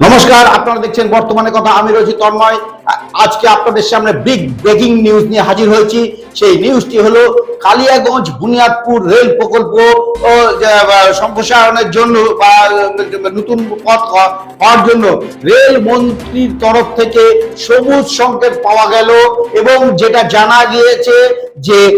নমস্কার, আপনারা দেখছেন বর্তমানে কথা। আমি রয়েছি তন্ময়। আজকে আপনাদের সামনে বিগ ব্রেকিং নিউজ নিয়ে হাজির হয়েছি। সেই নিউজটি হলো কালিয়াগঞ্জ বুনিয়াদপুর রেল প্রকল্প সম্প্রসারণের জন্য বা, নতুন পথ হওয়া- হওয়ার জন্য রেল মন্ত্রীর তরফ থেকে সবুজ সংকেত পাওয়া গেল এবং যেটা জানা গিয়েছে যে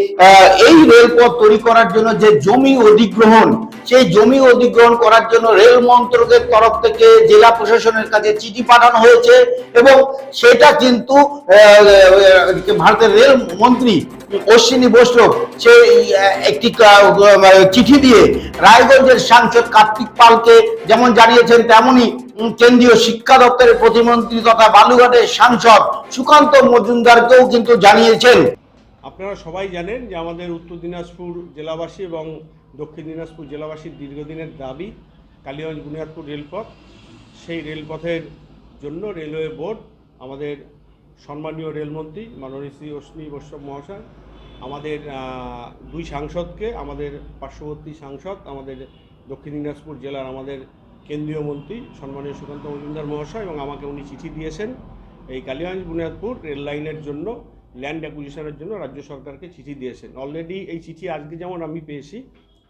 এই রেলপথ তৈরি করার জন্য যে জমি অধিগ্রহণ সেই জমি অধিগ্রহণ করার জন্য রেল মন্ত্রকের তরফ থেকে জেলা প্রশাসনের কাছে চিঠি পাঠানো হয়েছে এবং সেটা কিন্তু ভারতের রেল মন্ত্রী অশ্বিনী বৈষ্ণব, সেই একটি চিঠি দিয়ে রায়গঞ্জের সাংসদ কার্তিক পালকে যেমন জানিয়েছেন, তেমনি কেন্দ্রীয় শিক্ষা দপ্তরের প্রতিমন্ত্রী তথা বালুঘাটের সাংসদ সুকান্ত মজুমদারকেও কিন্তু জানিয়েছেন। আপনারা সবাই জানেন যে আমাদের উত্তর দিনাজপুর জেলাবাসী এবং দক্ষিণ দিনাজপুর জেলাবাসীর দীর্ঘদিনের দাবি, কালীগঞ্জ বুনিয়াদপুর রেলপথ। সেই রেলপথের জন্য রেলওয়ে বোর্ড, আমাদের সম্মানীয় রেলমন্ত্রী মাননীয় শ্রী অশ্বিনী বৈষ্ণব মহাশয়, আমাদের দুই সাংসদকে, আমাদের পার্শ্ববর্তী সাংসদ, আমাদের দক্ষিণ দিনাজপুর জেলার আমাদের কেন্দ্রীয় মন্ত্রী সম্মানীয় সুকান্ত মজুমদার মহাশয় এবং আমাকে উনি চিঠি দিয়েছেন এই কালীগঞ্জ বুনিয়াদপুর রেল লাইনের জন্য, ল্যান্ড অ্যাকুইজিশনের জন্য রাজ্য সরকারকে চিঠি দিয়েছেন। অলরেডি এই চিঠি আজকে যেমন আমি পেয়েছি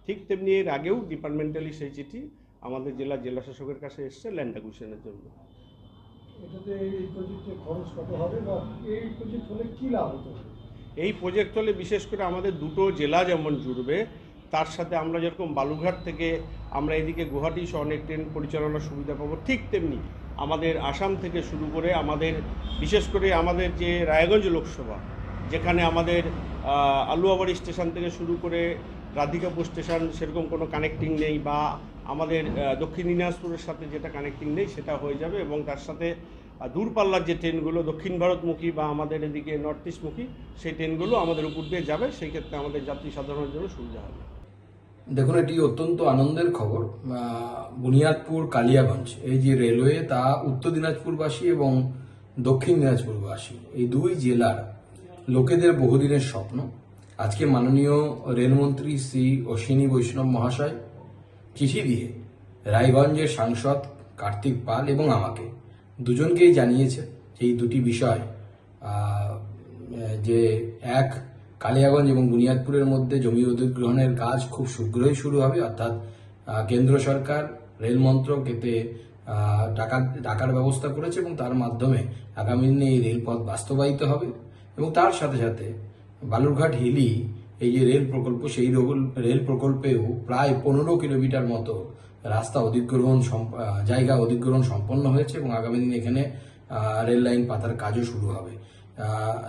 ঠিক তেমনি এর আগেও ডিপার্টমেন্টালি সেই চিঠি আমাদের জেলা জেলা শাসকের কাছে এসছে ল্যান্ড অ্যাকুইজিশনের জন্য। এই প্রজেক্টে হলে কী লাভ হতে? হবে এই প্রজেক্ট হলে বিশেষ করে আমাদের দুটো জেলা যেমন জুড়বে তার সাথে আমরা যেরকম বালুঘাট থেকে আমরা এদিকে গুয়াহাটি সহ অনেক ট্রেন পরিচালনার সুবিধা পাবো ঠিক তেমনি আমাদের আসাম থেকে শুরু করে আমাদের বিশেষ করে আমাদের যে রায়গঞ্জ লোকসভা যেখানে আমাদের আলুয়াবাড়ি স্টেশন থেকে শুরু করে রাধিকাপুর স্টেশন সেরকম কোনো কানেক্টিং নেই বা আমাদের দক্ষিণ দিনাজপুরের সাথে যেটা কানেক্টিং নেই সেটা হয়ে যাবে এবং তার সাথে দূরপাল্লার যে ট্রেনগুলো, দক্ষিণ ভারতমুখী বা আমাদের এদিকে নর্থ ইস্টমুখী সেই ট্রেনগুলো আমাদের উপর দিয়ে যাবে, সেই ক্ষেত্রে আমাদের যাত্রী সাধারণের জন্য সুবিধা হবে। দেখুন, এটি অত্যন্ত আনন্দের খবর। বুনিয়াদপুর কালিয়াগঞ্জ, এই যে রেলওয়ে, তা উত্তর দিনাজপুরবাসী এবং দক্ষিণ দিনাজপুরবাসী, এই দুই জেলার লোকেদের বহুদিনের স্বপ্ন। আজকে মাননীয় রেলমন্ত্রী শ্রী অশ্বিনী বৈষ্ণব মহাশয় চিঠি দিয়ে রায়গঞ্জের সাংসদ কার্তিক পাল এবং আমাকে দুজনকেই জানিয়েছে এই দুটি বিষয় যে এক, কালিয়াগঞ্জ এবং বুনিয়াদপুরের মধ্যে জমি অধিগ্রহণের কাজ খুব শীঘ্রই শুরু হবে, অর্থাৎ কেন্দ্র সরকার, রেল মন্ত্রক এতে টাকা, টাকার ব্যবস্থা করেছে এবং তার মাধ্যমে আগামী দিনে এই রেলপথ বাস্তবায়িত হবে এবং তার সাথে সাথে বালুরঘাট হিলি, এই যে রেল প্রকল্প, সেই রেল- প্রকল্পেও প্রায় পনেরো কিলোমিটার মতো রাস্তা অধিগ্রহণ জায়গা অধিগ্রহণ সম্পন্ন হয়েছে এবং আগামী দিনে এখানে রেল লাইন পাতার কাজও শুরু হবে।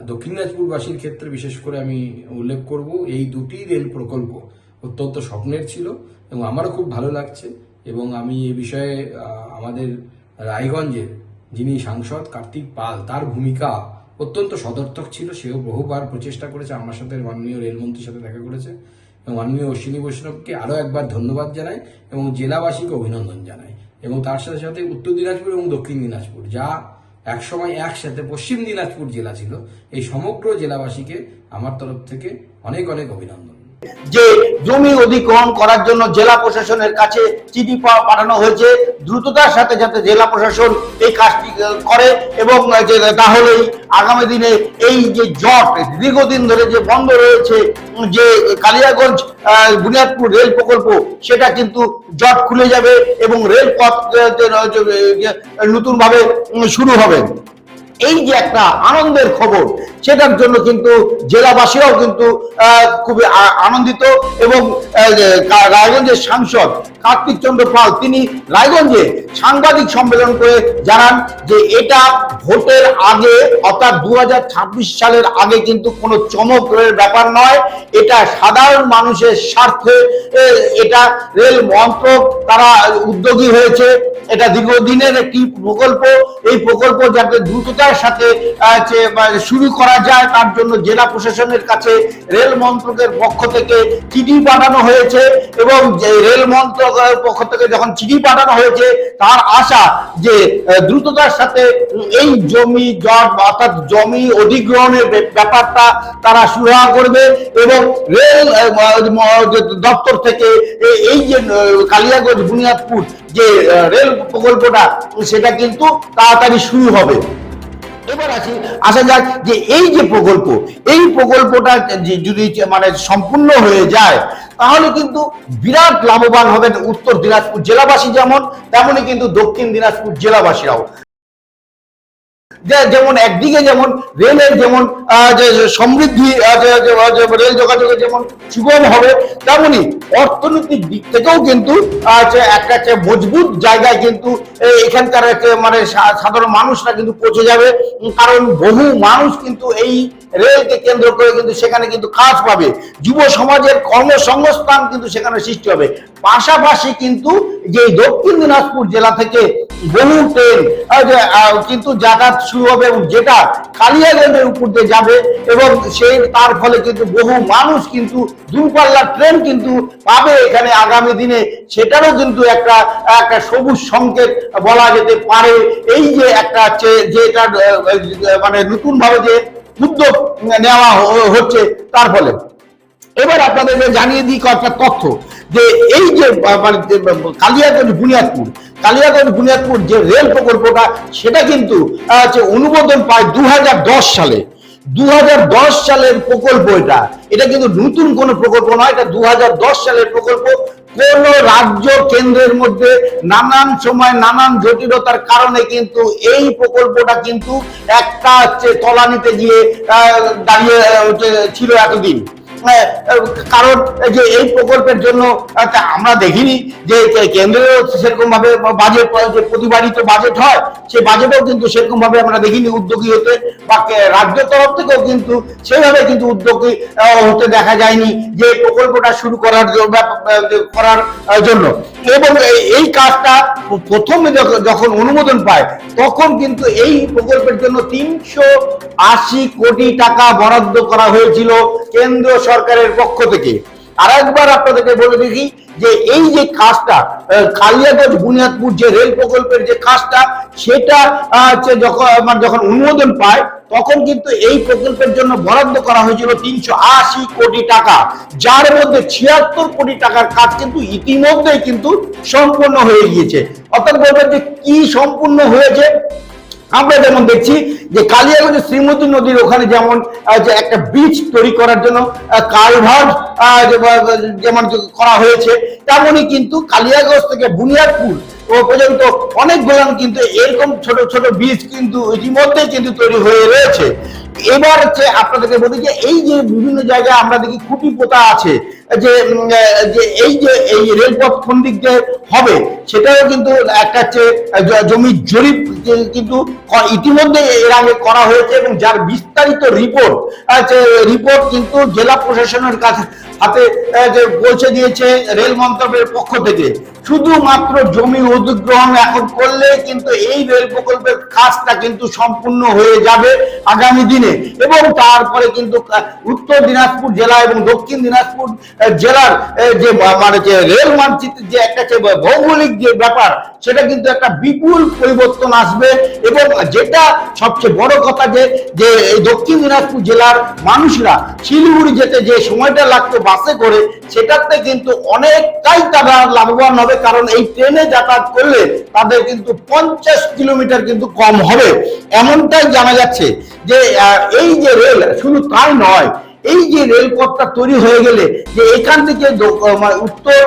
দক্ষিণ দিনাজপুরবাসীর ক্ষেত্রে বিশেষ করে আমি উল্লেখ করব, এই দুটি রেল প্রকল্প অত্যন্ত স্বপ্নের ছিল এবং আমারও খুব ভালো লাগছে এবং আমি এ বিষয়ে আমাদের রায়গঞ্জের যিনি সাংসদ কার্তিক পাল, তার ভূমিকা অত্যন্ত সদর্থক ছিল, সেও বহুবার প্রচেষ্টা করেছে, আমার সাথে মাননীয় রেলমন্ত্রীর সাথে দেখা করেছে, এবং মাননীয় অশ্বিনী বৈষ্ণবকে আরও একবার ধন্যবাদ জানাই এবং জেলাবাসীকে অভিনন্দন জানায় এবং তার সাথে সাথে উত্তর দিনাজপুর এবং দক্ষিণ দিনাজপুর, যা একসময় একসাথে পশ্চিম দিনাজপুর জেলা ছিল, এই সমগ্র জেলাবাসীকে আমার তরফ থেকে অনেক অনেক অভিনন্দন। যে জমি অধিগ্রহণ করার জন্য জেলা প্রশাসনের কাছে চিঠি পাঠানো হয়েছে, দ্রুততার সাথে সাথে জেলা প্রশাসন এই কাজটি করে এবং তাহলেই আগামী দিনে এই যে জট, দীর্ঘদিন ধরে যে বন্ধ রয়েছে যে কালিয়াগঞ্জ বুনিয়াদপুর রেল প্রকল্প, সেটা কিন্তু জট খুলে যাবে এবং রেলপথ নতুন ভাবে শুরু হবে। এই যে একটা আনন্দের খবর, সেটার জন্য কিন্তু জেলাবাসীরাও কিন্তু খুবই আনন্দিত এবং রায়গঞ্জের সাংসদ কার্তিক চন্দ্র পাল, তিনি রায়গঞ্জে সাংবাদিক সম্মেলন করে জানান যে এটা ভোটের আগে, অর্থাৎ দু হাজার ছাব্বিশ সালের আগে কিন্তু কোনো চমকের ব্যাপার নয়। এটা সাধারণ মানুষের স্বার্থে এটা রেল মন্ত্রক তারা উদ্যোগী হয়েছে। এটা দীর্ঘদিনের একটি প্রকল্প। এই প্রকল্প যাতে দ্রুততার সাথে শুরু করা যায় তার জন্য জেলা প্রশাসনের কাছে রেল মন্ত্রকের পক্ষ থেকে চিঠি পাঠানো হয়েছে এবং যে রেল মন্ত্রকের পক্ষ থেকে যখন চিঠি পাঠানো হয়েছে, তার আশা যে দ্রুততার সাথে এই জমি জট অর্থাৎ জমি অধিগ্রহণের ব্যাপারটা তারা সুরাহা করবে এবং রেল দপ্তর থেকে এই যে কালিয়াগঞ্জ বুনিয়াদপুর যে রেল প্রকল্পটা, সেটা কিন্তু তাড়াতাড়ি শুরু হবে। এবার আসি, আসা যাক যে এই যে প্রকল্প, এই প্রকল্পটা যদি মানে সম্পূর্ণ হয়ে যায়, তাহলে কিন্তু বিরাট লাভবান হবেন উত্তর দিনাজপুর জেলাবাসী যেমন, তেমনই কিন্তু দক্ষিণ দিনাজপুর জেলাবাসীরাও। যেমন একদিকে যেমন রেলের যেমন সমৃদ্ধি রেল যোগাযোগের যেমন সুগম হবে, তেমনি অর্থনৈতিক দিক থেকেও কিন্তু একটা মজবুত জায়গায় কিন্তু এখানকার মানে সাধারণ মানুষরা কিন্তু পৌঁছে যাবে। কারণ বহু মানুষ কিন্তু এই রেলকে কেন্দ্র করে কিন্তু সেখানে কিন্তু কাজ পাবে। যুব সমাজের কর্মসংস্থান কিন্তু সেখানে সৃষ্টি হবে। পাশাপাশি কিন্তু যে দক্ষিণ দিনাজপুর জেলা থেকে বহু ট্রেন কিন্তু যাতায়াত শুরু হবে এবং যেটা কালিয়াগঞ্জের উপর দিয়ে যাবে এবং সেই তার ফলে কিন্তু বহু মানুষ কিন্তু দূরপাল্লার ট্রেন কিন্তু পাবে এখানে আগামী দিনে। সেটারও কিন্তু একটা একটা সবুজ সংকেত বলা যেতে পারে। এই যে একটা যে- এটা মানে নতুন ভাবে যে উদ্যোগ নেওয়া হচ্ছে, তার ফলে। এবার আপনাদেরকে জানিয়ে দিই কয়েকটা তথ্য। যে এই যে মানে কালিয়াগঞ্জ বুনিয়াদপুর কালিয়াগঞ্জ বুনিয়াদপুর যে রেল প্রকল্পটা, সেটা কিন্তু অনুমোদন পায় দু সালে। দু হাজার দশ সালের প্রকল্প এটা। এটা কিন্তু নতুন কোনো প্রকল্প নয়, এটা দু সালের প্রকল্প। কোন রাজ্য কেন্দ্রের মধ্যে নানান সময় নানান জটিলতার কারণে কিন্তু এই প্রকল্পটা কিন্তু একটা হচ্ছে তলানিতে গিয়ে দাঁড়িয়ে ছিল এতদিন। কারণ যে এই প্রকল্পের জন্য আমরা দেখিনি যে কেন্দ্রীয় সেরকম ভাবে বাজেট যে প্রতিবারই তো বাজেট হয়, সেই বাজেটও কিন্তু সেরকম ভাবে আমরা দেখিনি উদ্যোগী হতে, বা রাজ্য তরফ থেকেও কিন্তু সেইভাবে কিন্তু উদ্যোগী হতে দেখা যায়নি যে প্রকল্পটা শুরু করার করার জন্য। এবং এই- কাজটা প্রথমে যখন অনুমোদন পায়, তখন কিন্তু এই প্রকল্পের জন্য তিনশো আশি কোটি টাকা বরাদ্দ করা হয়েছিল কেন্দ্র সরকারের পক্ষ থেকে। আর একবার আপনাদেরকে বলে দেখি যে এই যে কাজটা কালিয়াগঞ্জ বুনিয়াদপুর যে রেল প্রকল্পের যে কাজটা, সেটা যখন মানে যখন অনুমোদন পায়, তখন কিন্তু এই প্রকল্পের জন্য বরাদ্দ করা হয়েছিল তিনশো আশি কোটি টাকা। যার মধ্যে ছিয়াত্তর কোটি টাকার কাজ কিন্তু ইতিমধ্যেই কিন্তু সম্পূর্ণ হয়ে গিয়েছে। অর্থাৎ বলবেন যে কি সম্পূর্ণ হয়েছে? আমরা যেমন দেখছি যে কালিয়াগঞ্জ শ্রীমতী নদীর ওখানে যেমন যে একটা ব্রিজ তৈরি করার জন্য কালভার্ট যেমন করা হয়েছে, তেমনই কিন্তু কালিয়াগঞ্জ থেকে বুনিয়াদপুর ও পর্যন্ত অনেক গোলাম কিন্তু এরকম ছোট ছোট বীজ কিন্তু ইতিমধ্যে কিন্তু তৈরি হয়ে রয়েছে। এবার হচ্ছে আপনাদেরকে বলি যে এই যে বিভিন্ন জায়গায় আমরা দেখি খুঁটি পোতা আছে, যে যে এই যে, এই রেলপথ কোন দিক দিয়ে হবে, সেটাও কিন্তু একটা হচ্ছে জমির জরিপ কিন্তু ইতিমধ্যে এর আগে করা হয়েছে এবং যার বিস্তারিত রিপোর্ট রিপোর্ট কিন্তু জেলা প্রশাসনের কাছে, হাতে যে পৌঁছে দিয়েছে রেল মন্ত্রকের পক্ষ থেকে। শুধুমাত্র জমি অধিগ্রহণ এখন করলে কিন্তু এই রেল প্রকল্পের কাজটা কিন্তু সম্পূর্ণ হয়ে যাবে। আগামী দিনে এবং তারপরে কিন্তু উত্তর দিনাজপুর জেলা এবং দক্ষিণ দিনাজপুর জেলার যে মানে যে রেল মানচিত্রের যে একটা যে ভৌগোলিক যে ব্যাপার, সেটা কিন্তু একটা বিপুল পরিবর্তন আসবে। এবং যেটা সবচেয়ে বড় কথা যে যে দক্ষিণ দিনাজপুর জেলার মানুষরা শিলিগুড়ি যেতে যে সময়টা লাগতো বাসে করে সেটাতে কিন্তু অনেকটাই তারা লাভবান হবে, কারণ এই ট্রেনে যাতায়াত করলে তাদের কিন্তু পঞ্চাশ কিলোমিটার কিন্তু কম হবে। এমনটাই জানা যাচ্ছে যে এই যে রেল, শুধু তাই নয়, এই যে রেলপথটা তৈরি হয়ে গেলে যে এখান থেকে মানে উত্তর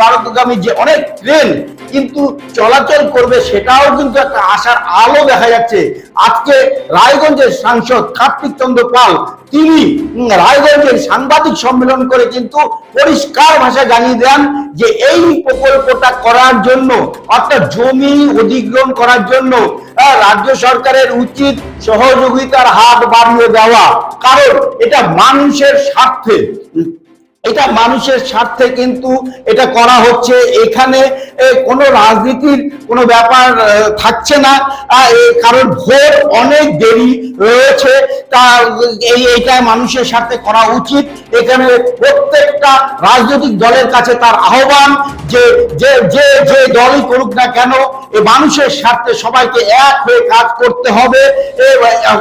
ভারতগামী যে অনেক ট্রেন কিন্তু চলাচল করবে, সেটাও কিন্তু একটা আশার আলো দেখা যাচ্ছে। আজকে রায়গঞ্জের সাংসদ কার্তিক চন্দ্র পাল তিনি রায়গঞ্জে সাংবাদিক সম্মেলন করে কিন্তু পরিষ্কার ভাষা জানিয়ে দেন যে এই প্রকল্পটা করার জন্য, অর্থাৎ জমি অধিগ্রহণ করার জন্য রাজ্য সরকারের উচিত সহযোগিতার হাত বাড়িয়ে দেওয়া। কারণ এটা মানুষের স্বার্থে। এটা মানুষের স্বার্থে কিন্তু এটা করা হচ্ছে। এখানে কোনো রাজনীতির কোনো ব্যাপার থাকছে না। কারণ ভোট অনেক দেরি রয়েছে। তা, এই, এইটা মানুষের স্বার্থে করা উচিত। এখানে প্রত্যেকটা রাজনৈতিক দলের কাছে তার আহ্বান যে যে যে যে দলই করুক না কেন, এ মানুষের স্বার্থে সবাইকে এক হয়ে কাজ করতে হবে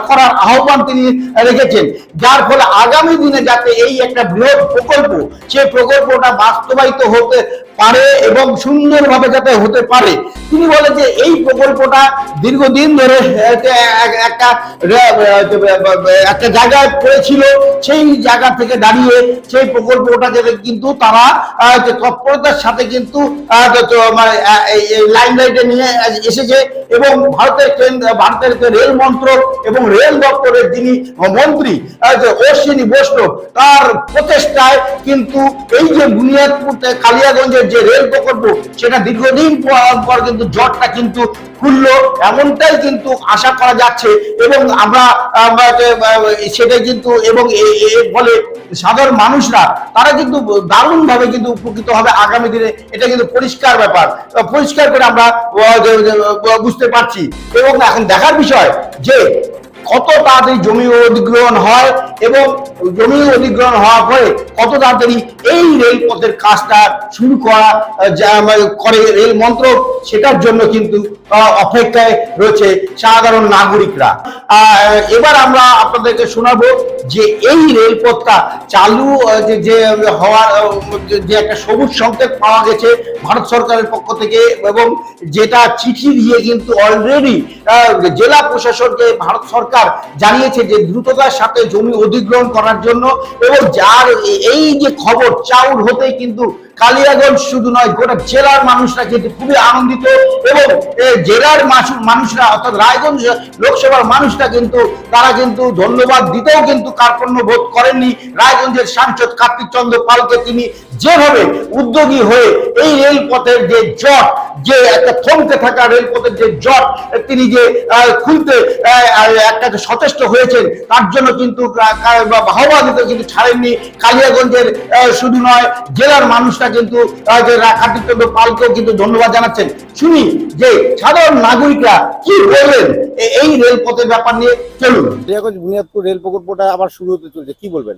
করার আহ্বান তিনি রেখেছেন। যার ফলে আগামী দিনে যাতে এই একটা বৃহৎ প্রকল্প সেই প্রকল্পটা বাস্তবায়িত হতে পারে এবং সুন্দরভাবে যাতে হতে পারে, তিনি বলে যে এই প্রকল্পটা দীর্ঘদিন ধরে একটা একটা জায়গায় পড়েছিল, সেই জায়গা থেকে দাঁড়িয়ে সেই প্রকল্পটা যাতে কিন্তু তারা তৎপরতার সাথে কিন্তু মানে লাইন লাইটে নিয়ে এসেছে এবং ভারতের ভারতের রেল মন্ত্রক এবং রেল দপ্তরের যিনি মন্ত্রী অশ্বিনী বৈষ্ণব, তার প্রচেষ্টায় কিন্তু এই যে বুনিয়াদপুর কালিয়াগঞ্জের যে রেল প্রকল্প, সেটা দীর্ঘদিন পর কিন্তু জটটা কিন্তু খুললো এমনটাই কিন্তু আশা করা যাচ্ছে এবং আমরা সেটা কিন্তু এবং এর ফলে সাধারণ মানুষরা, তারা কিন্তু দারুণভাবে কিন্তু উপকৃত হবে আগামী দিনে। এটা কিন্তু পরিষ্কার ব্যাপার। পরিষ্কার করে আমরা বুঝতে পারছি। এবং এখন দেখার বিষয় যে কত তাড়াতাড়ি জমি অধিগ্রহণ হয় এবং জমি অধিগ্রহণ হওয়ার পরে কত তাড়াতাড়ি এই রেলপথের কাজটা শুরু করা করে রেল মন্ত্রক, সেটার জন্য কিন্তু অপেক্ষায় রয়েছে সাধারণ নাগরিকরা। এবার আমরা আপনাদেরকে শোনাবো যে এই রেলপথটা চালু যে হওয়ার যে একটা সবুজ সংকেত পাওয়া গেছে ভারত সরকারের পক্ষ থেকে এবং যেটা চিঠি দিয়ে কিন্তু অলরেডি জেলা প্রশাসনকে ভারত সরকার জানিয়েছে যে দ্রুততার সাথে জমি অধিগ্রহণ করার জন্য এবং যার এই যে খবর, চাউল হতেই কিন্তু কালিয়াগঞ্জ শুধু নয়, গোটা জেলার মানুষরা কিন্তু খুবই আনন্দিত এবং জেলার মানুষরা অর্থাৎ রায়গঞ্জ লোকসভার মানুষরা কিন্তু, তারা কিন্তু ধন্যবাদ দিতেও কিন্তু কার্পণ্য বোধ করেননি। রায়গঞ্জের সাংসদ কার্তিক চন্দ্র পালকে তিনি যেভাবে উদ্যোগী হয়ে এই রেলপথের যে জট, যে একটা থমকে থাকা রেলপথের যে জট, তিনি যে খুলতে একটা সচেষ্ট হয়েছেন, তার জন্য কিন্তু বাহবা দিতে কিন্তু ছাড়েননি। কালিয়াগঞ্জের শুধু নয়, জেলার মানুষরা কিন্তু পালকেও কিন্তু ধন্যবাদ জানাচ্ছেন। শুনি যে সাধারণ নাগরিকরা কি বললেন এ- এই রেলপথের ব্যাপার নিয়ে চলুন। বুনিয়াদপুর রেল প্রকল্পটা আবার শুরু হতে চলছে কি বলবেন?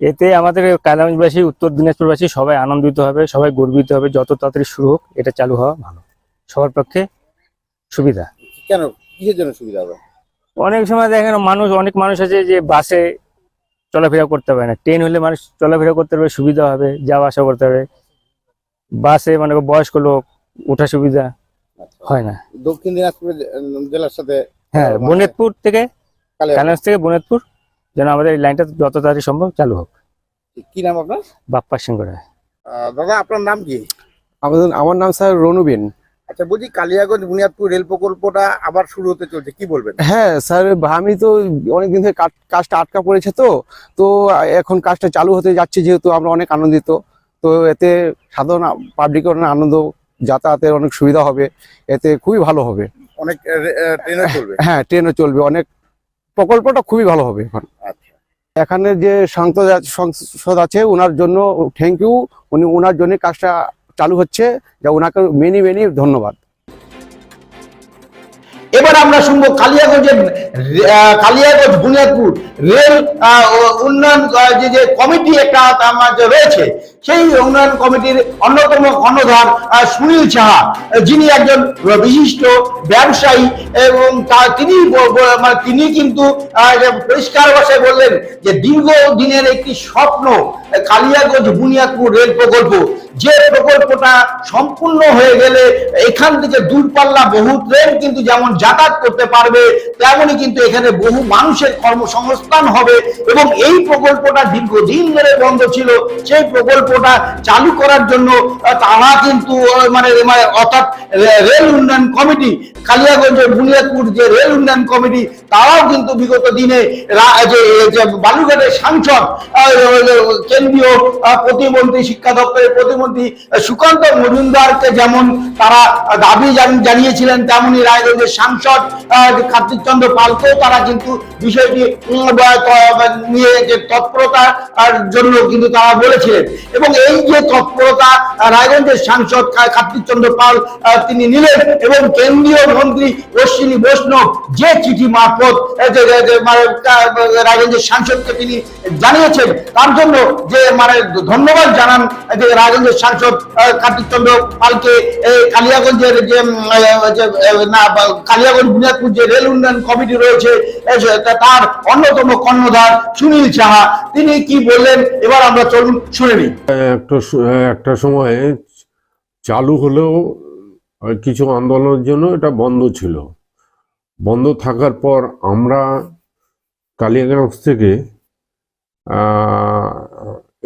এতে আমাদের কালাগঞ্জবাসী উত্তর দিনাজপুরবাসী সবাই আনন্দিত হবে সবাই গর্বিত হবে যত তাড়াতাড়ি শুরু হোক এটা চালু হওয়া ভালো। সবার পক্ষে সুবিধা। কেন? কিসের জন্য সুবিধা হবে? অনেক সময় দেখেন মানুষ অনেক মানুষ আছে যে বাসে চলাফেরা করতে পারে না। ট্রেন হলে মানুষ চলাফেরা করতে পারবে সুবিধা হবে যাওয়া আসা করতে হবে বাসে মানে বয়স্ক লোক ওঠা সুবিধা হয় না। দক্ষিণ দিনাজপুর জেলার সাথে হ্যাঁ মানে- বনেতপুর থেকে কালিয়াগঞ্জ থেকে বনেতপুর যেন আমাদের এই লাইনটা যত তাড়াতাড়ি সম্ভব চালু হোক। কি নাম আপনার? বাপ্পা সিং করে দাদা আপনার নাম কি? আমাদের আমার নাম স্যার রনুবিন আচ্ছা বলছি কালিয়াগঞ্জ বুনিয়াদপুর রেল প্রকল্পটা আবার শুরু হতে চলছে কি বলবেন? হ্যাঁ স্যার আমি তো অনেকদিন থেকে কাজ- কাজটা আটকা পড়েছে তো তো এখন কাজটা চালু হতে যাচ্ছে যেহেতু আমরা অনেক আনন্দিত। তো এতে সাধারণ পাবলিকের অনেক আনন্দ যাতায়াতের অনেক সুবিধা হবে এতে খুবই ভালো হবে। অনেক ট্রেনে চলবে? হ্যাঁ ট্রেনও চলবে অনেক প্রকল্পটা খুবই ভালো হবে এখন। আচ্ছা। এখানে যে সংসদ আছে ওনার জন্য থ্যাংক ইউ উনি ওনার জন্য কাজটা চালু হচ্ছে যা ওনাকে মেনি মেনি ধন্যবাদ। এবার আমরা শুনব কালিয়াগঞ্জের কালিয়াগঞ্জ বুনিয়াদপুর রেল উন্নয়ন যে যে কমিটি একটা রয়েছে, সেই উন্নয়ন কমিটির অন্যতম কর্ণধার সুনীল সাহা, যিনি একজন বিশিষ্ট ব্যবসায়ী এবং তিনি মানে তিনি কিন্তু পরিষ্কার ভাষায় বললেন যে দীর্ঘ দিনের একটি স্বপ্ন, কালিয়াগঞ্জ বুনিয়াদপুর রেল প্রকল্প, যে প্রকল্পটা সম্পূর্ণ হয়ে গেলে এখান থেকে দূরপাল্লা বহু ট্রেন কিন্তু যেমন যাতায়াত করতে পারবে তেমনই কিন্তু এখানে বহু মানুষের কর্মসংস্থান হবে এবং এই প্রকল্পটা দীর্ঘদিন ধরে বন্ধ ছিল। সেই প্রকল্পটা চালু করার জন্য তারা কিন্তু মানে মানে অর্থাৎ রেল উন্নয়ন কমিটি, কালিয়াগঞ্জের বুনিয়াদপুর যে রেল উন্নয়ন কমিটি, তারাও কিন্তু বিগত দিনে যে বালুঘাটের সাংসদ কেন্দ্রীয় প্রতিমন্ত্রী, শিক্ষা দপ্তরের প্রতিমন্ত্রী, সুকান্ত মজুমদারকে যেমন তারা দাবি জান- জানিয়েছিলেন, তেমনি রায়গঞ্জের সাংসদ আহ, কার্তিক চন্দ্র পালকেও তারা কিন্তু বিষয়টি নিয়ে যে তৎপরতার জন্য কিন্তু তারা বলেছিলেন। এবং এই যে তৎপরতা রায়গঞ্জের সাংসদ কা- কার্তিক চন্দ্র পাল তিনি নিলেন এবং কেন্দ্রীয় মন্ত্রী অশ্বিনী বৈষ্ণব যে চিঠি মারফত মানে, রায়গঞ্জের সাংসদকে তিনি জানিয়েছেন তার জন্য যে মানে ধন্যবাদ জানান যে রায়গঞ্জের সাংসদ আহ, কার্তিক চন্দ্র পালকে কালিয়াগঞ্জের যে না কালিয়াগঞ্জ বুনিয়াদপুর যে রেল উন্নয়ন কমিটি রয়েছে তার অন্যতম কর্ণধার সুনীল সাহা। তিনি কি বললেন? এবার আমরা চলুন, শুনে নিই। একটা একটা সময়ে চালু হলেও কিছু আন্দোলনের জন্য এটা বন্ধ ছিল। বন্ধ থাকার পর আমরা কালিয়াগঞ্জ থেকে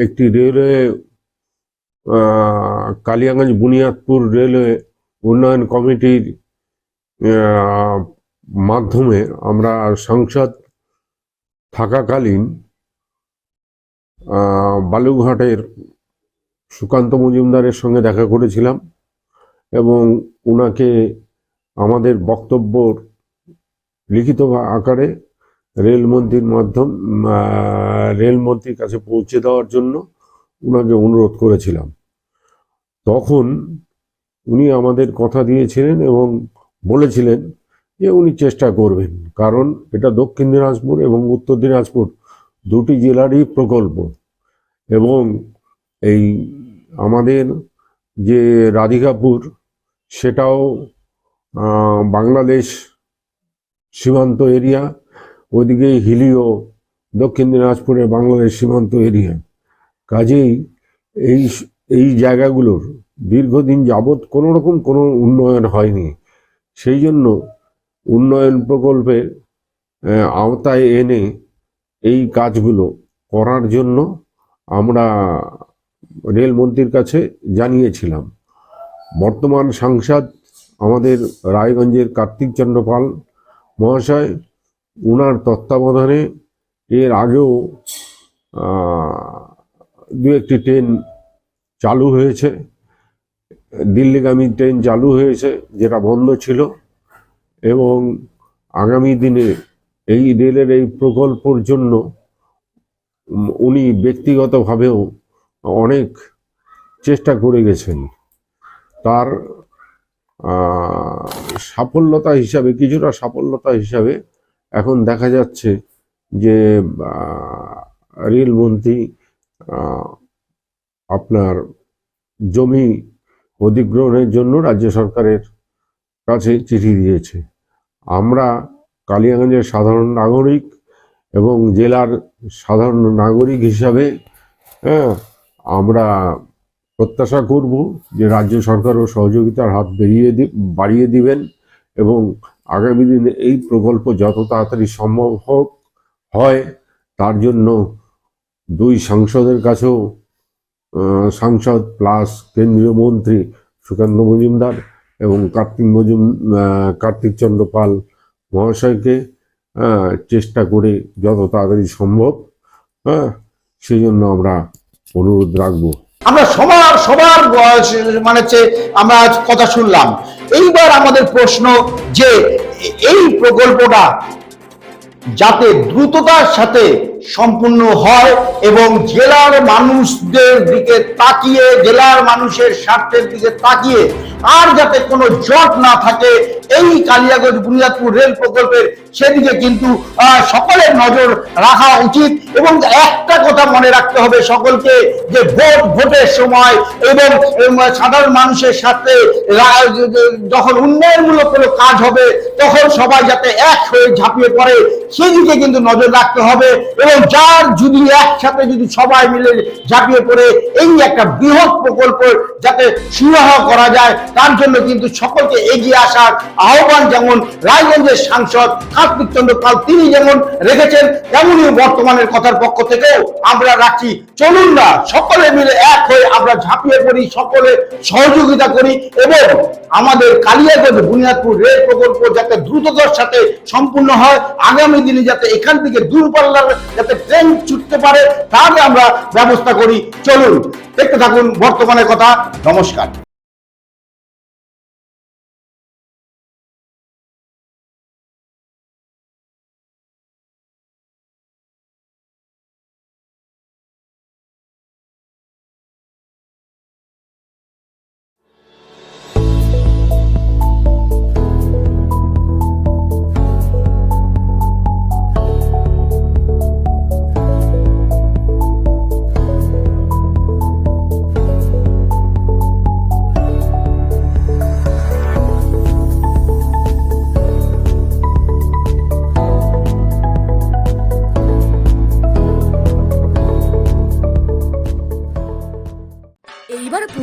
একটি রেলওয়ে কালিয়াগঞ্জ বুনিয়াদপুর রেলওয়ে উন্নয়ন কমিটির মাধ্যমে আমরা সংসদ থাকাকালীন বালুঘাটের সুকান্ত মজুমদারের সঙ্গে দেখা করেছিলাম এবং উনাকে আমাদের বক্তব্যর লিখিত আকারে রেলমন্ত্রীর মাধ্যম রেলমন্ত্রীর কাছে পৌঁছে দেওয়ার জন্য উনাকে অনুরোধ করেছিলাম। তখন উনি আমাদের কথা দিয়েছিলেন এবং বলেছিলেন যে উনি চেষ্টা করবেন, কারণ এটা দক্ষিণ দিনাজপুর এবং উত্তর দিনাজপুর দুটি জেলারই প্রকল্প। এবং এই আমাদের যে রাধিকাপুর, সেটাও বাংলাদেশ সীমান্ত এরিয়া, ওইদিকে হিলিও দক্ষিণ দিনাজপুরে বাংলাদেশ সীমান্ত এরিয়া। কাজেই এই এই জায়গাগুলোর দীর্ঘদিন যাবৎ কোনো রকম কোনো উন্নয়ন হয়নি। সেই জন্য উন্নয়ন প্রকল্পের আওতায় এনে এই কাজগুলো করার জন্য আমরা রেলমন্ত্রীর কাছে জানিয়েছিলাম। বর্তমান সাংসদ আমাদের রায়গঞ্জের কার্তিক চন্দ্র পাল মহাশয়, উনার তত্ত্বাবধানে এর আগেও দু একটি ট্রেন চালু হয়েছে। দিল্লিগামী ট্রেন চালু হয়েছে, যেটা বন্ধ ছিল, এবং আগামী দিনে এই রেলের এই প্রকল্পর জন্য উনি ব্যক্তিগতভাবেও অনেক চেষ্টা করে গেছেন। তার সাফল্যতা হিসাবে, কিছুটা সাফল্যতা হিসাবে এখন দেখা যাচ্ছে যে রেলমন্ত্রী আপনার জমি অধিগ্রহণের জন্য রাজ্য সরকারের কাছে চিঠি দিয়েছে। আমরা কালিয়াগঞ্জের সাধারণ নাগরিক এবং জেলার সাধারণ নাগরিক হিসাবে হ্যাঁ আমরা প্রত্যাশা করব যে রাজ্য সরকারও সহযোগিতার হাত বেরিয়ে বাড়িয়ে দিবেন এবং আগামী দিনে এই প্রকল্প যত তাড়াতাড়ি সম্ভব হোক, হয়, তার জন্য দুই সাংসদের কাছেও সাংসদ প্লাস কেন্দ্রীয় মন্ত্রী সুকান্ত মজুমদার এবং কার্তিক মজুম কার্তিক চন্দ্র পাল মহাশয়কে চেষ্টা করে যত তাড়াতাড়ি সম্ভব হ্যাঁ সেই জন্য আমরা অনুরোধ রাখব। আমরা সবার সবার মানে আমরা আজ কথা শুনলাম। এইবার আমাদের প্রশ্ন যে এই প্রকল্পটা যাতে দ্রুততার সাথে সম্পূর্ণ হয় এবং জেলার মানুষদের দিকে তাকিয়ে, জেলার মানুষের স্বার্থের দিকে তাকিয়ে আর যাতে কোনো জট না থাকে, এই কালিয়াগঞ্জ বুনিয়াদপুর রেল প্রকল্পের সেদিকে কিন্তু সকলের নজর রাখা উচিত। এবং একটা কথা মনে রাখতে হবে সকলকে যে ভোট, ভোটের সময় এবং সাধারণ মানুষের সাথে যখন উন্নয়নমূলক কোনো কাজ হবে, তখন সবাই যাতে এক হয়ে ঝাঁপিয়ে পড়ে, সেদিকে কিন্তু নজর রাখতে হবে এবং যার যদি একসাথে যদি সবাই মিলে ঝাঁপিয়ে পড়ে, এই একটা বৃহৎ প্রকল্প যাতে সুরাহ করা যায়, তার জন্য কিন্তু সকলকে এগিয়ে আসার আহ্বান যেমন রায়গঞ্জের সাংসদ কার্তিক চন্দ্র পাল, তিনি যেমন রেখেছেন তেমনই বর্তমানের কথার পক্ষ থেকেও আমরা রাখছি। চলুন না, সকলে মিলে এক হয়ে আমরা ঝাঁপিয়ে পড়ি, সকলে সহযোগিতা করি এবং আমাদের কালিয়াগঞ্জ বুনিয়াদপুর রেল প্রকল্প যাতে দ্রুততার সাথে সম্পূর্ণ হয়, আগামী দিনে যাতে এখান থেকে দূরপাল্লার যাতে ট্রেন ছুটতে পারে তাহলে আমরা ব্যবস্থা করি। চলুন, দেখতে থাকুন বর্তমানের কথা। নমস্কার।